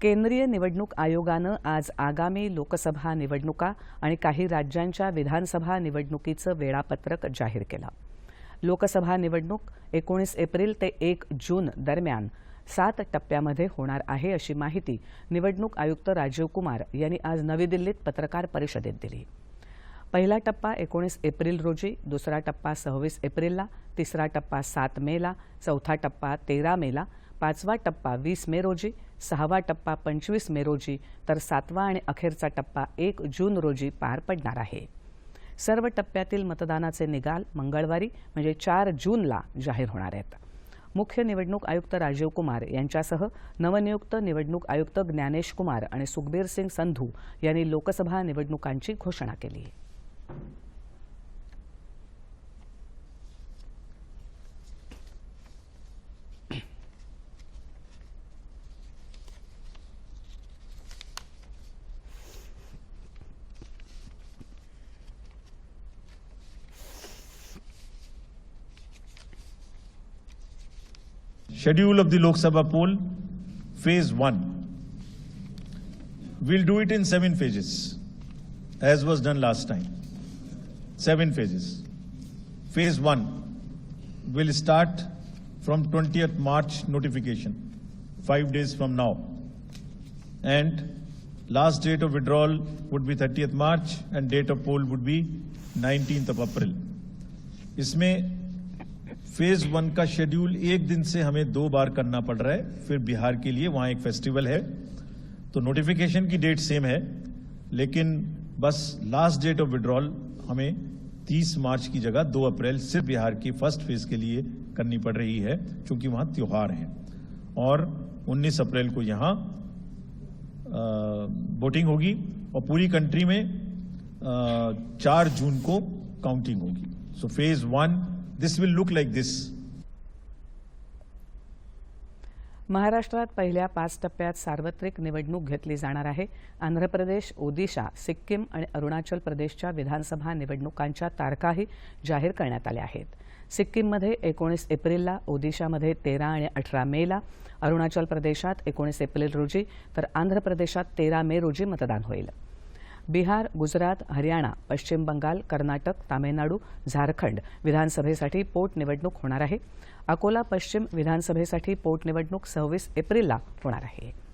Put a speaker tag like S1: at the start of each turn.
S1: केंद्रीय निवडणूक आयोगानं आज आगामी लोकसभा निवडणुका आणि काही राज्यांच्या विधानसभा निवडणुकीचं वेळापत्रक जाहीर केलं. लोकसभा निवडणूक एकोणीस एप्रिल ते एक जून दरम्यान सात टप्प्यामध्ये होणार आहे अशी माहिती निवडणूक आयुक्त राजीव कुमार यांनी आज नवी दिल्लीत पत्रकार परिषदेत दिली. पहिला टप्पा एकोणीस एप्रिल रोजी दुसरा टप्पा सव्वीस एप्रिलला तिसरा टप्पा सात मेला चौथा टप्पा तेरा मेला पाचवा टप्पा वीस मे रोजी सहावा टप्पा पंचवीस मे रोजी तर सातवा आणि अखेरचा टप्पा एक जून रोजी पार पडणार आहे. सर्व टप्प्यातील मतदानाचे निकाल मंगळवारी म्हणजे चार जूनला जाहीर होणार आहेत. मुख्य निवडणूक आयुक्त राजीव कुमार यांच्यासह नवनियुक्त निवडणूक आयुक्त ज्ञानेश कुमार आणि सुखबीर सिंग संधू यांनी लोकसभा निवडणुकांची घोषणा केली.
S2: Schedule of the Lok Sabha poll, phase one. We'll do it in seven phases, as was done last time. Seven phases. Phase one will start from 20th March notification, five days from now. And last date of withdrawal would be 30th March and date of poll would be 19th of April. इसमें phase one का schedule एक दिन से हमें दो बार करना पड़ रहा है। फिर बिहार के लिए वहाँ एक फेस्टिवल है। तो नोटिफिकेशन की डेट सेम है। लेकिन बस लास्ट डेट ऑफ़ विड्रॉल हमें 30 मार्च की जगह 2 अप्रैल सिर्फ़ बिहार की फ़र्स्ट फ़ेज़ के लिए करनी पड़ रही है, क्योंकि वहाँ त्योहार है। और 19 अप्रैल को यहाँ वोटिंग होगी और पूरी कंट्री में चार जून को काउंटिंग होगी। So phase one this will look like this
S1: महाराष्ट्रात पहिल्या पाच टप्प्यात सार्वत्रिक निवडणूक घेतली जाणार आहे. आंध्र प्रदेश ओदिशा सिक्कीम आणि अरुणाचल प्रदेशच्या विधानसभा निवडणुकांच्या तारखाही जाहीर करण्यात आल्या आहेत. सिक्कीममध्ये एकोणीस एप्रिलला ओदिशामध्ये तेरा आणि अठरा मेला अरुणाचल प्रदेशात एकोणीस एप्रिल रोजी तर आंध्र प्रदेशात तेरा मे रोजी मतदान होईल. बिहार गुजरात हरियाणा पश्चिम बंगाल कर्नाटक तामिळनाडू झारखंड विधानसभेसाठी पोटनिवडणूक होणार आहे. अकोला पश्चिम विधानसभेसाठी पोटनिवडणूक सव्वीस एप्रिलला होणार आहे.